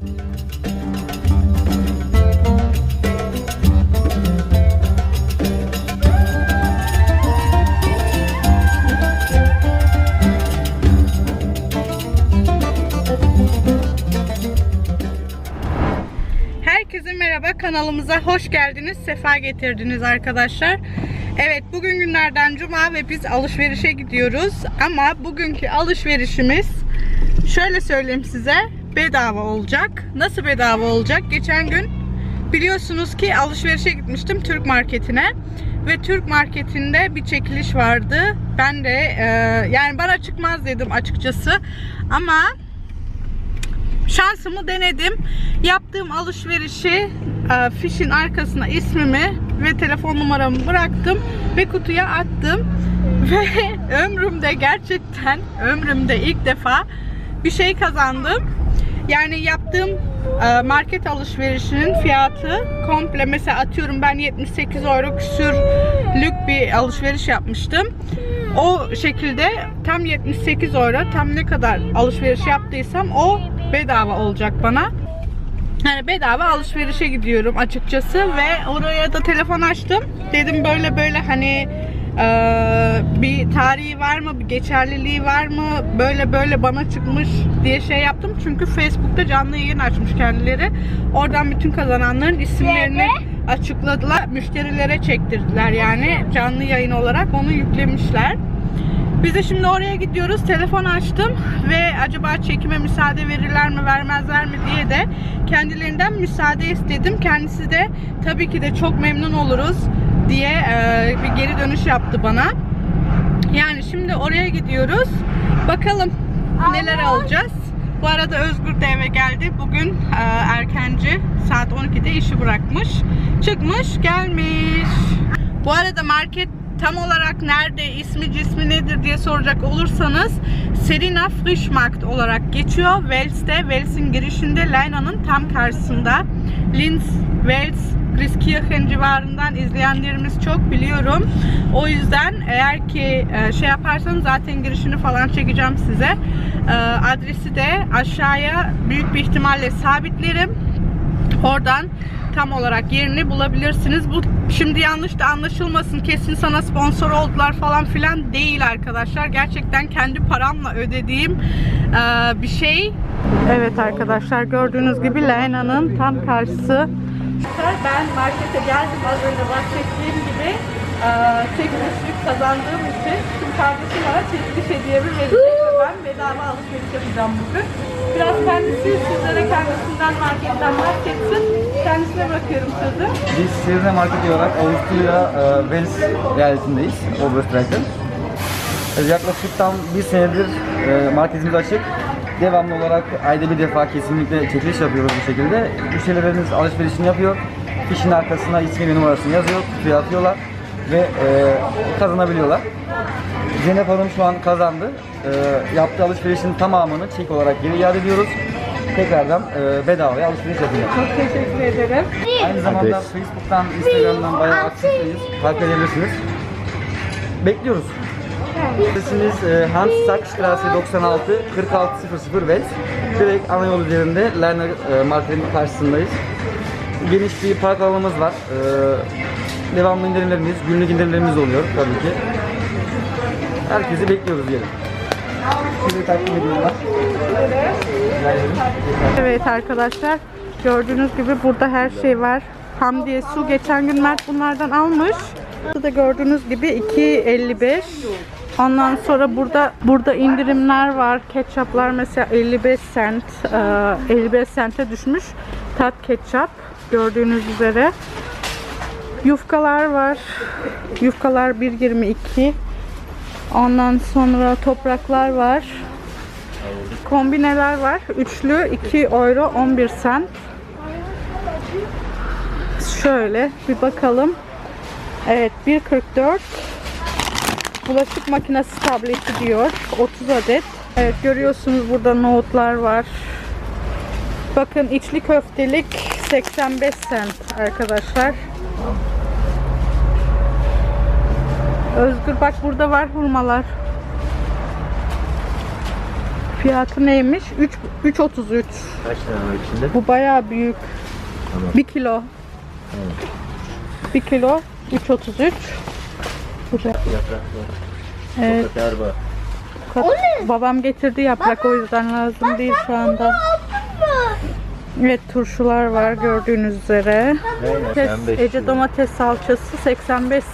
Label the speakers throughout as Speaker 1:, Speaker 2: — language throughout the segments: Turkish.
Speaker 1: Herkese merhaba kanalımıza hoş geldiniz sefa getirdiniz arkadaşlar. Evet bugün günlerden cuma ve biz alışverişe gidiyoruz. Ama bugünkü alışverişimiz şöyle söyleyeyim size bedava olacak Nasıl bedava olacak geçen gün biliyorsunuz ki alışverişe gitmiştim Türk marketine ve Türk marketinde bir çekiliş vardı ben de e, yani bana çıkmaz dedim açıkçası ama şansımı denedim. Yaptığım alışverişi e, fişin arkasına ismimi ve telefon numaramı bıraktım ve kutuya attım. Ve ömrümde gerçekten ömrümde ilk defa bir şey kazandım. Yani yaptığım e, market alışverişinin fiyatı komple mesela atıyorum ben 78 euro küsürlük bir alışveriş yapmıştım. O şekilde tam 78 euro tam ne kadar alışveriş yaptıysam o bedava olacak bana. Yani bedava alışverişe gidiyorum açıkçası ve oraya da telefon açtım. Dedim böyle böyle hani eee, bir tarihi var mı, bir geçerliliği var mı, böyle böyle bana çıkmış diye şey yaptım. Çünkü Facebook'ta canlı yayın açmış kendileri. Oradan bütün kazananların isimlerini açıkladılar. Müşterilere çektirdiler yani canlı yayın olarak onu yüklemişler. Biz de şimdi oraya gidiyoruz. Telefon açtım ve acaba çekime müsaade verirler mi vermezler mi diye de kendilerinden müsaade istedim. Kendisi de tabii ki de çok memnun oluruz diye e, bir geri dönüş yaptı bana. Yani şimdi oraya gidiyoruz. Bakalım neler alacağız. Bu arada Özgür de eve geldi. Bugün e, erkenci saat 12'de işi bırakmış. Çıkmış gelmiş. Bu arada market tam olarak nerede, ismi cismi nedir diye soracak olursanız Serina Frischmarkt olarak geçiyor. Wels'te, Wels'in girişinde Leina'nın tam karşısında. Linz, Wels, Grieskirchen civarından izleyenlerimiz çok biliyorum. O yüzden eğer ki e, şey yaparsanız zaten girişini falan çekeceğim size. E, Adresi de aşağıya büyük bir ihtimalle sabitlerim. Oradan tam olarak yerini bulabilirsiniz. Bu şimdi yanlış da anlaşılmasın. Kesin sana sponsor oldular falan filan değil arkadaşlar. Gerçekten kendi paramla ödediğim e, bir şey. Evet arkadaşlar gördüğünüz gibi Lena'nın tam karşısı. Ben markete geldim az önce bahsettiğim gibi e, çekilişlik kazandığım için şimdi kardeşim bana çekiliş hediyemi verecek ve ben bedava alışveriş yapacağım bugün. Biraz kendisi sizlere kendisinden marketten bahsetsin. Kendisine bırakıyorum sözü.
Speaker 2: Biz Sirne Market olarak Avusturya e, Wales eyaletindeyiz. E, Yaklaşık tam bir senedir e, marketimiz açık. Devamlı olarak ayda bir defa kesinlikle çekiliş yapıyoruz bu şekilde. Müşterilerimiz alışverişini yapıyor. Fişin arkasına ismi ve numarasını yazıyor, kutuya atıyorlar ve e, kazanabiliyorlar. Zeynep Hanım şu an kazandı. E, yaptığı alışverişin tamamını çek olarak geri iade ediyoruz. Tekrardan e, bedavaya alışveriş yapıyor.
Speaker 1: Çok teşekkür ederim.
Speaker 2: Aynı zamanda Facebook'tan, Instagram'dan bayağı aktifsiniz. Takip edebilirsiniz. Bekliyoruz. Adresimiz e, Hans Sackstraße 96 4600 West. Direkt ana yol üzerinde Lerner e, marketin karşısındayız. Geniş bir park alanımız var. E, devamlı indirimlerimiz, günlük indirimlerimiz oluyor tabii ki. Herkesi bekliyoruz diyelim. Sizi takip ediyorlar.
Speaker 1: Evet arkadaşlar gördüğünüz gibi burada her şey var. Hamdiye su geçen gün Mert bunlardan almış. Burada da gördüğünüz gibi 2.55. Ondan sonra burada burada indirimler var. Ketçaplar mesela 55 cent. e, 55 sente düşmüş. Tat ketçap gördüğünüz üzere. Yufkalar var. Yufkalar 1.22. Ondan sonra topraklar var. Kombineler var. Üçlü 2 euro 11 cent. Şöyle bir bakalım. Evet 1.44 Bulaşık makinesi tableti diyor. 30 adet. Evet görüyorsunuz burada nohutlar var. Bakın içli köftelik 85 cent arkadaşlar. Özgür bak burada var hurmalar. Fiyatı neymiş? 3 3.33.
Speaker 3: Kaç tane var içinde?
Speaker 1: Bu bayağı büyük.
Speaker 3: Tamam.
Speaker 1: 1 kilo. 1 kilo 3.33. Bu da
Speaker 3: Yaprak var.
Speaker 1: evet,
Speaker 3: var.
Speaker 1: kat- babam getirdi yaprak o yüzden lazım değil şu anda. Evet turşular var gördüğünüz üzere. Domates,
Speaker 3: 85
Speaker 1: Ece domates salçası 85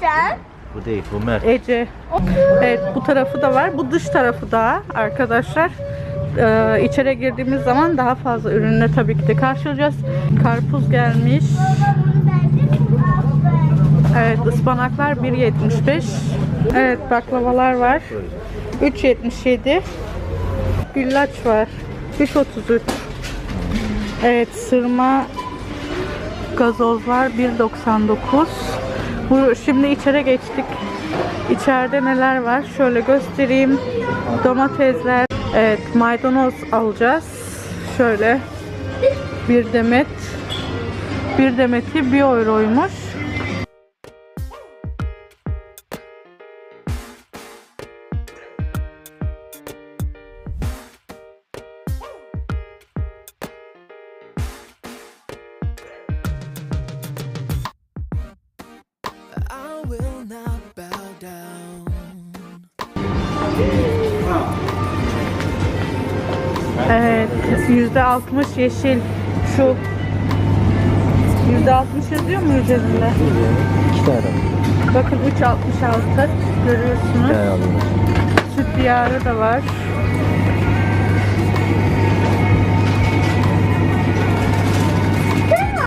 Speaker 1: cent.
Speaker 3: Bu değil, bu Mert.
Speaker 1: Ece. Evet bu tarafı da var. Bu dış tarafı da arkadaşlar. Ee, içeri girdiğimiz zaman daha fazla ürünle tabii ki de karşılayacağız. Karpuz gelmiş. Evet ıspanaklar 1.75. Evet baklavalar var. 3.77. Güllaç var. 3.33. Evet sırma gazoz var 1.99. Bu şimdi içeri geçtik. İçeride neler var? Şöyle göstereyim. Domatesler. Evet, maydanoz alacağız. Şöyle bir demet. Bir demeti 1 euroymuş. Evet, yüzde altmış yeşil. Şu yüzde altmış yazıyor mu üzerinde?
Speaker 3: İki tane.
Speaker 1: Bakın 3.66 görüyorsunuz.
Speaker 3: Tane aldım.
Speaker 1: Süt diyarı da var.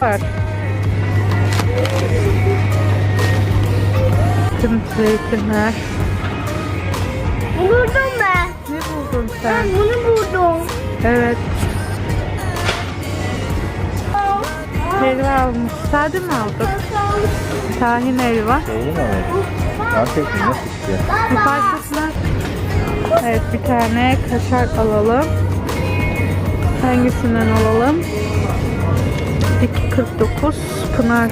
Speaker 1: Var. Tüm zeytinler.
Speaker 4: Buldum ben.
Speaker 1: Ne buldun sen?
Speaker 4: Ben bunu buldum.
Speaker 1: Evet. Helva almış. Sade mi aldın? Tahin helva.
Speaker 3: Şeyini mi alayım? Antepli nasıl istiyor?
Speaker 1: Parçasına Evet bir tane kaşar alalım. Hangisinden alalım? 2.49 Pınar.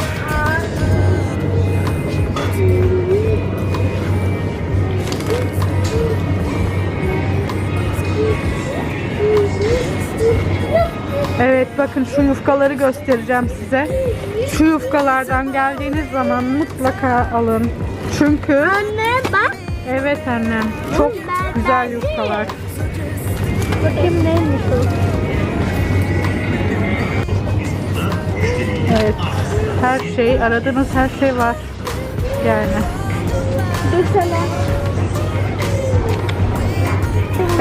Speaker 1: Evet bakın şu yufkaları göstereceğim size. Şu yufkalardan geldiğiniz zaman mutlaka alın. Çünkü
Speaker 4: Anne bak.
Speaker 1: Evet annem. Çok güzel yufkalar.
Speaker 4: Bakayım neymiş o.
Speaker 1: Evet. Her şey, aradığınız her şey var. Yani.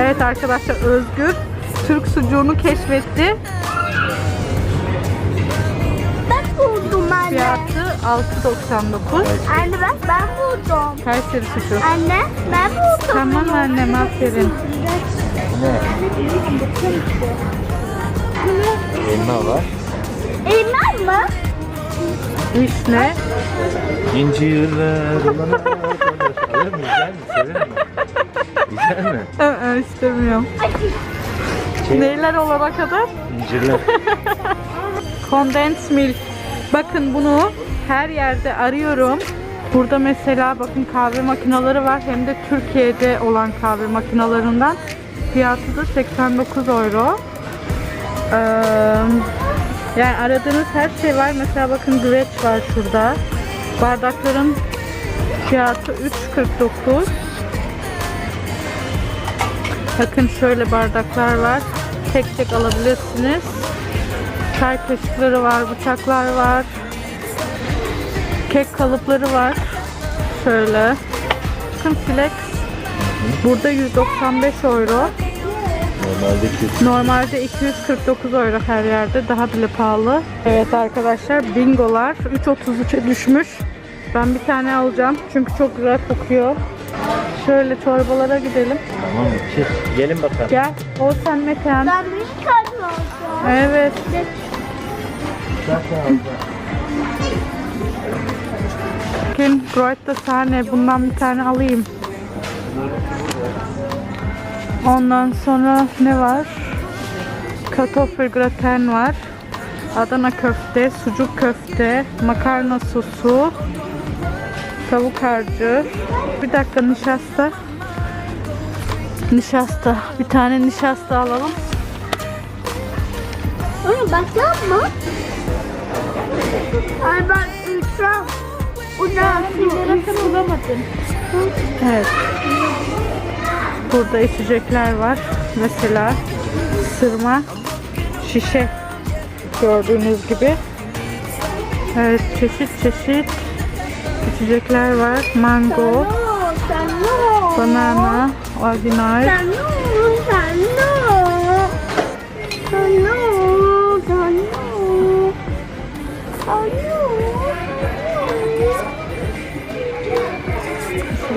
Speaker 1: Evet arkadaşlar Özgür Türk sucuğunu keşfetti. Fiyatı 6.99.
Speaker 4: Anne bak ben buldum.
Speaker 1: Kayseri sucuğu.
Speaker 4: Anne ben buldum.
Speaker 1: Tamam annem aferin.
Speaker 3: Ne? Elma var.
Speaker 4: Elma mı?
Speaker 1: Vişne.
Speaker 3: İncirler. Alır mı? Güzel mi? Sever mi? Güzel mi?
Speaker 1: Aa, istemiyorum.
Speaker 3: Şey-
Speaker 1: Neyler olana kadar?
Speaker 3: İncirler.
Speaker 1: Condensed milk. Bakın bunu her yerde arıyorum. Burada mesela bakın kahve makineleri var. Hem de Türkiye'de olan kahve makinalarından. Fiyatı da 89 euro. Ee, yani aradığınız her şey var. Mesela bakın güveç var şurada. Bardakların fiyatı 3.49. Bakın şöyle bardaklar var. Tek tek alabilirsiniz. Çay kaşıkları var, bıçaklar var. Kek kalıpları var. Şöyle. Bakın flex. Burada 195 euro.
Speaker 3: Normalde.
Speaker 1: Normalde 249 euro her yerde. Daha bile pahalı. Evet arkadaşlar bingolar 3.33'e düşmüş. Ben bir tane alacağım. Çünkü çok güzel kokuyor. Şöyle çorbalara gidelim.
Speaker 3: Tamam. Gelin bakalım.
Speaker 1: Gel. Oğuzhan Metehan.
Speaker 4: Ben bir tane alacağım.
Speaker 1: Evet. Bakın Broad'da sahne. Bundan bir tane alayım. Ondan sonra ne var? Kartoffel graten var. Adana köfte, sucuk köfte, makarna sosu, tavuk harcı. Bir dakika nişasta. Nişasta. Bir tane nişasta alalım.
Speaker 4: Onu mı? Ay ben ülkem. Ulan sigara bulamadın.
Speaker 1: Evet. Burada içecekler var. Mesela sırma şişe gördüğünüz gibi. Evet çeşit çeşit içecekler var. Mango,
Speaker 4: Sen ne?
Speaker 1: banana,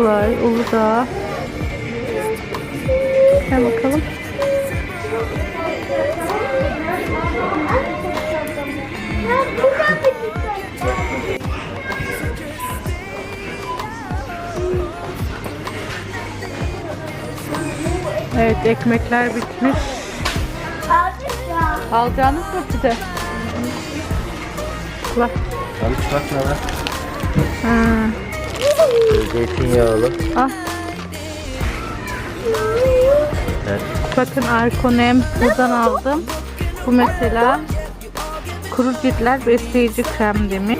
Speaker 1: Slay, Uludağ. Gel bakalım. Evet ekmekler bitmiş. Alacağınız mı bir de? Bak.
Speaker 3: Abi bak ne var?
Speaker 1: Ha,
Speaker 3: Zeytinyağlı.
Speaker 1: al.
Speaker 3: Evet.
Speaker 1: Bakın Arkonem buradan aldım. Bu mesela kuru ciltler besleyici krem demiş.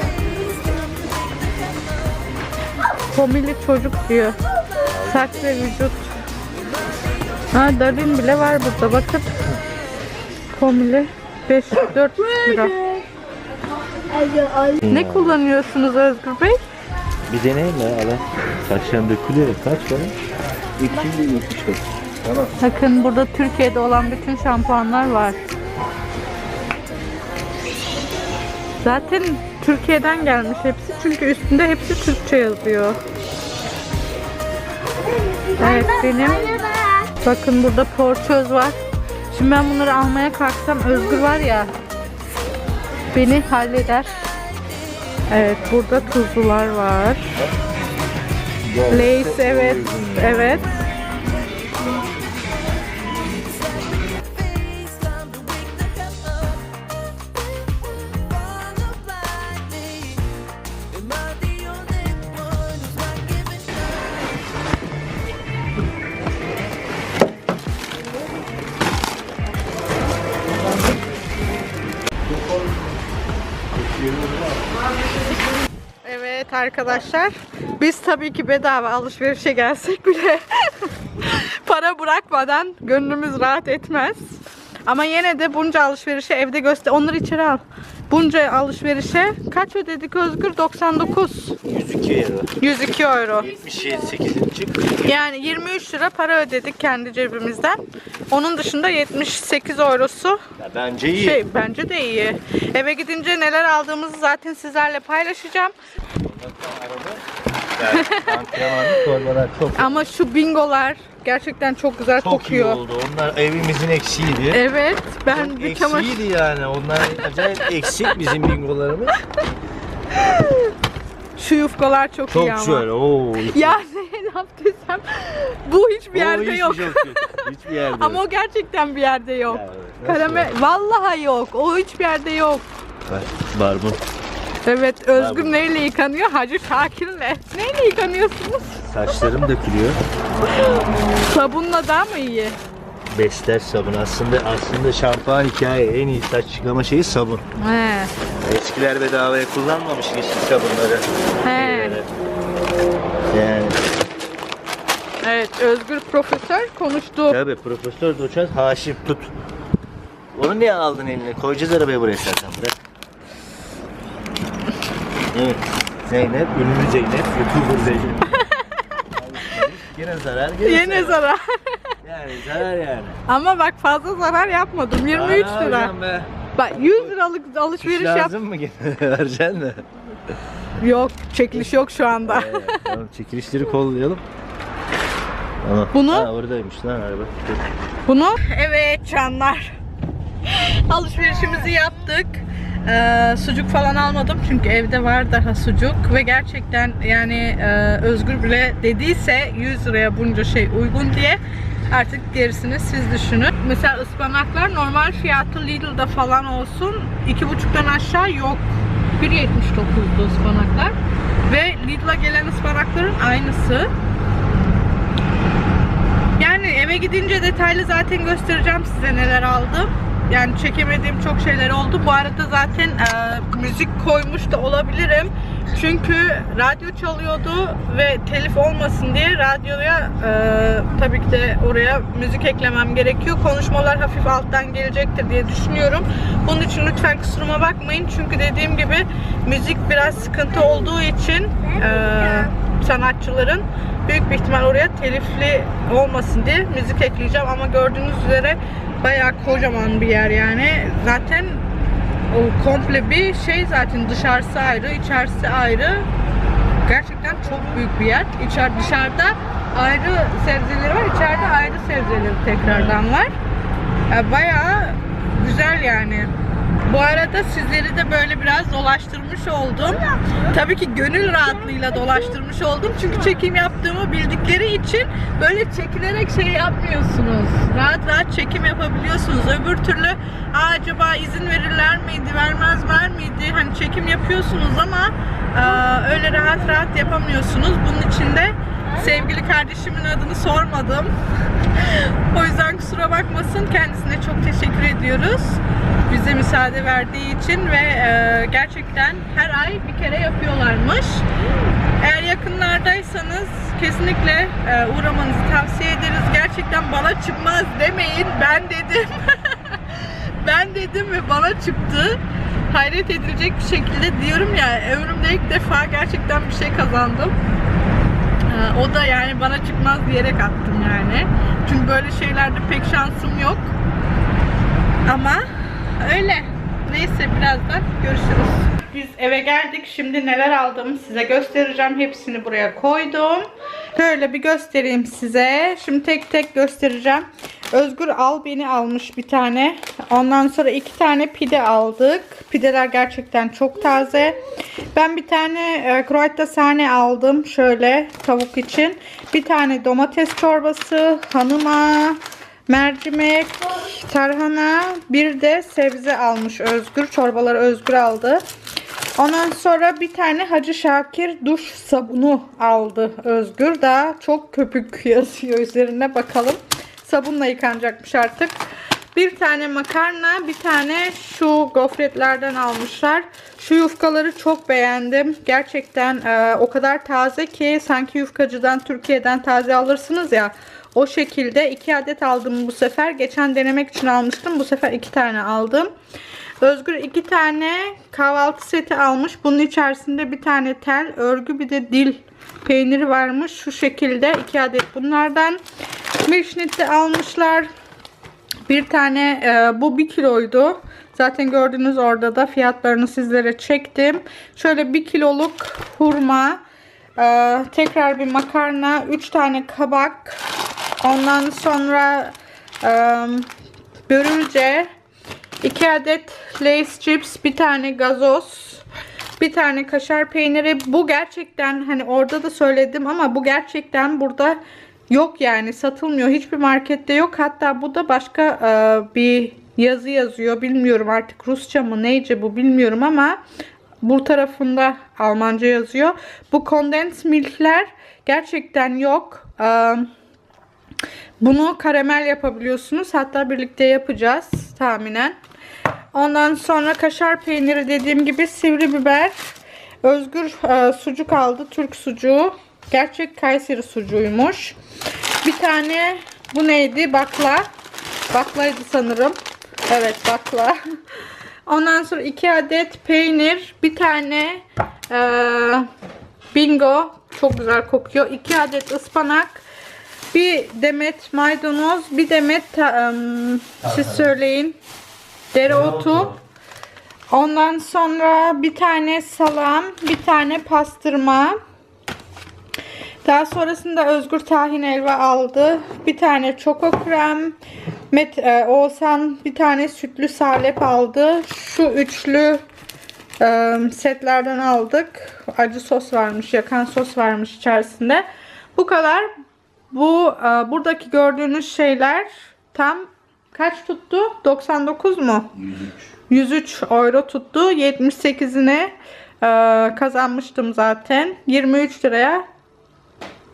Speaker 1: Komili çocuk diyor. Saç ve vücut. Ha Dalin bile var burada bakın. Komili 5 4 lira. Ne kullanıyorsunuz Özgür Bey?
Speaker 3: Bir deneyim mi? Ala. Saçlarım dökülüyor. Kaç para? 274. Tamam.
Speaker 1: Bakın burada Türkiye'de olan bütün şampuanlar var. Zaten Türkiye'den gelmiş hepsi çünkü üstünde hepsi Türkçe yazıyor. Evet benim bakın burada porçöz var. Şimdi ben bunları almaya kalksam Özgür var ya beni halleder. Evet burada tuzlular var. Lace evet evet. Arkadaşlar. Biz tabii ki bedava alışverişe gelsek bile para bırakmadan gönlümüz rahat etmez. Ama yine de bunca alışverişe evde göster. Onları içeri al. Bunca alışverişe kaç ödedik Özgür? 99.
Speaker 3: 102 euro.
Speaker 1: 102 euro.
Speaker 3: 77 8 çık.
Speaker 1: Yani 23 lira para ödedik kendi cebimizden. Onun dışında 78 eurosu
Speaker 3: Ya bence iyi.
Speaker 1: şey bence de iyi. Eve gidince neler aldığımızı zaten sizlerle paylaşacağım.
Speaker 3: Yani çok
Speaker 1: Ama şu bingolar gerçekten çok güzel
Speaker 3: çok iyi
Speaker 1: kokuyor.
Speaker 3: oldu. Onlar evimizin eksiğiydi.
Speaker 1: Evet, ben
Speaker 3: Çok
Speaker 1: bir çamaşır
Speaker 3: eksiğiydi yani. Onlar acayip eksik bizim bingolarımız.
Speaker 1: şu yufkalar çok, iyi
Speaker 3: Çok
Speaker 1: ama.
Speaker 3: güzel. Oo.
Speaker 1: Ya Zeynep desem bu hiçbir yerde
Speaker 3: Oo,
Speaker 1: yok.
Speaker 3: Hiçbir, yok. hiçbir yerde
Speaker 1: Ama
Speaker 3: yok.
Speaker 1: o gerçekten bir yerde yok.
Speaker 3: Ya, nasıl
Speaker 1: Kaleme vallahi yok. O hiçbir yerde yok.
Speaker 3: Bak, Barbun.
Speaker 1: Evet, Özgür neyle yıkanıyor? Hacı Şakir'le. Neyle yıkanıyorsunuz?
Speaker 3: Saçlarım dökülüyor.
Speaker 1: Sabunla daha mı iyi?
Speaker 3: Besler sabun. Aslında aslında şampuan hikaye. En iyi saç yıkama şeyi sabun.
Speaker 1: He.
Speaker 3: Eskiler bedavaya kullanmamış yeşil sabunları.
Speaker 1: He.
Speaker 3: Yani
Speaker 1: Evet, Özgür profesör konuştu.
Speaker 3: tabii profesör doçent Haşim tut. Onu niye aldın eline? Koyacağız arabaya buraya zaten bırak. Evet. Zeynep, ünlü Zeynep, YouTuber Zeynep. Yine zarar, yine,
Speaker 1: Yine zarar.
Speaker 3: Yani zarar yani.
Speaker 1: Ama bak fazla zarar yapmadım. 23
Speaker 3: Aa,
Speaker 1: lira.
Speaker 3: be?
Speaker 1: Bak 100 liralık alışveriş yap.
Speaker 3: Lazım mı gene? Vereceksin mi?
Speaker 1: Yok, çekiliş yok şu anda.
Speaker 3: Evet, tamam çekilişleri kollayalım. Tamam.
Speaker 1: Bunu-
Speaker 3: Ha, oradaymış lan araba. Dur.
Speaker 1: Bunu evet canlar. Alışverişimizi yaptık. Ee, sucuk falan almadım çünkü evde var daha sucuk ve gerçekten yani e, Özgür bile dediyse 100 liraya bunca şey uygun diye artık gerisini siz düşünün. Mesela ıspanaklar normal fiyatı Lidl'da falan olsun 2,5'tan aşağı yok. 1.79'du ıspanaklar ve Lidl'a gelen ıspanakların aynısı. Yani eve gidince detaylı zaten göstereceğim size neler aldım. Yani çekemediğim çok şeyler oldu. Bu arada zaten e, müzik koymuş da olabilirim. Çünkü radyo çalıyordu ve telif olmasın diye radyoya e, tabii ki de oraya müzik eklemem gerekiyor. Konuşmalar hafif alttan gelecektir diye düşünüyorum. Bunun için lütfen kusuruma bakmayın. Çünkü dediğim gibi müzik biraz sıkıntı olduğu için e, sanatçıların büyük bir ihtimal oraya telifli olmasın diye müzik ekleyeceğim ama gördüğünüz üzere bayağı kocaman bir yer yani. Zaten o komple bir şey zaten dışarısı ayrı içerisi ayrı. Gerçekten çok büyük bir yer. İçer, dışarıda ayrı sebzeleri var içeride ayrı sebzeleri tekrardan var. E, bayağı güzel yani bu arada sizleri de böyle biraz dolaştırmış oldum. Tabii ki gönül rahatlığıyla dolaştırmış oldum. Çünkü çekim yaptığımı bildikleri için böyle çekilerek şey yapmıyorsunuz. Rahat rahat çekim yapabiliyorsunuz. Öbür türlü "Aa, acaba izin verirler miydi, vermezler miydi? Hani çekim yapıyorsunuz ama aa, öyle rahat rahat yapamıyorsunuz. Bunun için de sevgili kardeşimin adını sormadım. o yüzden kusura bakmasın. Kendisine çok teşekkür ediyoruz. Bize müsaade verdiği için ve e, gerçekten her ay bir kere yapıyorlarmış. Eğer yakınlardaysanız kesinlikle e, uğramanızı tavsiye ederiz. Gerçekten bana çıkmaz demeyin. Ben dedim. ben dedim ve bana çıktı. Hayret edilecek bir şekilde diyorum ya ömrümde ilk defa gerçekten bir şey kazandım. O da yani bana çıkmaz diyerek attım yani. Çünkü böyle şeylerde pek şansım yok. Ama öyle. Neyse birazdan görüşürüz. Biz eve geldik. Şimdi neler aldığımı size göstereceğim. Hepsini buraya koydum. Şöyle bir göstereyim size. Şimdi tek tek göstereceğim. Özgür al beni almış bir tane. Ondan sonra iki tane pide aldık. Pideler gerçekten çok taze. Ben bir tane e, Kroatia sahne aldım. Şöyle tavuk için. Bir tane domates çorbası. Hanıma. Mercimek, tarhana, bir de sebze almış Özgür. Çorbaları Özgür aldı. Ondan sonra bir tane Hacı Şakir duş sabunu aldı Özgür. Daha çok köpük yazıyor üzerine bakalım. Sabunla yıkanacakmış artık. Bir tane makarna, bir tane şu gofretlerden almışlar. Şu yufkaları çok beğendim. Gerçekten e, o kadar taze ki sanki yufkacıdan Türkiye'den taze alırsınız ya. O şekilde iki adet aldım bu sefer. Geçen denemek için almıştım. Bu sefer iki tane aldım. Özgür iki tane kahvaltı seti almış. Bunun içerisinde bir tane tel, örgü bir de dil peyniri varmış. Şu şekilde iki adet bunlardan. Milkshake almışlar. Bir tane e, bu 1 kiloydu. Zaten gördüğünüz orada da fiyatlarını sizlere çektim. Şöyle 1 kiloluk hurma. e, tekrar bir makarna. 3 tane kabak. Ondan sonra e, börülce. 2 adet Lay's chips. Bir tane gazoz. Bir tane kaşar peyniri. Bu gerçekten hani orada da söyledim ama bu gerçekten burada yok yani satılmıyor. Hiçbir markette yok. Hatta bu da başka e, bir yazı yazıyor. Bilmiyorum artık Rusça mı neyce bu bilmiyorum ama bu tarafında Almanca yazıyor. Bu condensed milkler gerçekten yok. E, bunu karamel yapabiliyorsunuz. Hatta birlikte yapacağız tahminen. Ondan sonra kaşar peyniri dediğim gibi sivri biber. Özgür e, sucuk aldı. Türk sucuğu. Gerçek Kayseri sucuğuymuş. Bir tane bu neydi? Bakla. Baklaydı sanırım. Evet bakla. Ondan sonra iki adet peynir. Bir tane e, bingo. Çok güzel kokuyor. İki adet ıspanak. Bir demet maydanoz. Bir demet em, siz söyleyin. Dereotu. Ondan sonra bir tane salam, bir tane pastırma. Daha sonrasında Özgür tahin elva aldı. Bir tane çoko krem. Met, e, Oğuzhan bir tane sütlü salep aldı. Şu üçlü e, setlerden aldık. Acı sos varmış, yakan sos varmış içerisinde. Bu kadar. Bu e, buradaki gördüğünüz şeyler tam kaç tuttu? 99 mu? 103 euro tuttu. 78'ini e, kazanmıştım zaten. 23 liraya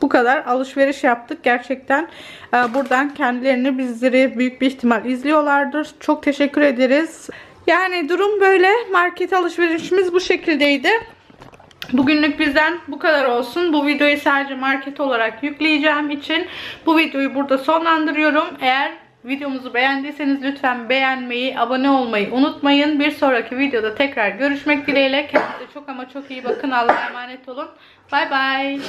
Speaker 1: bu kadar alışveriş yaptık. Gerçekten e, buradan kendilerini bizleri büyük bir ihtimal izliyorlardır. Çok teşekkür ederiz. Yani durum böyle. Market alışverişimiz bu şekildeydi. Bugünlük bizden bu kadar olsun. Bu videoyu sadece market olarak yükleyeceğim için bu videoyu burada sonlandırıyorum. Eğer videomuzu beğendiyseniz lütfen beğenmeyi, abone olmayı unutmayın. Bir sonraki videoda tekrar görüşmek dileğiyle. Kendinize çok ama çok iyi bakın. Allah'a emanet olun. Bay bay.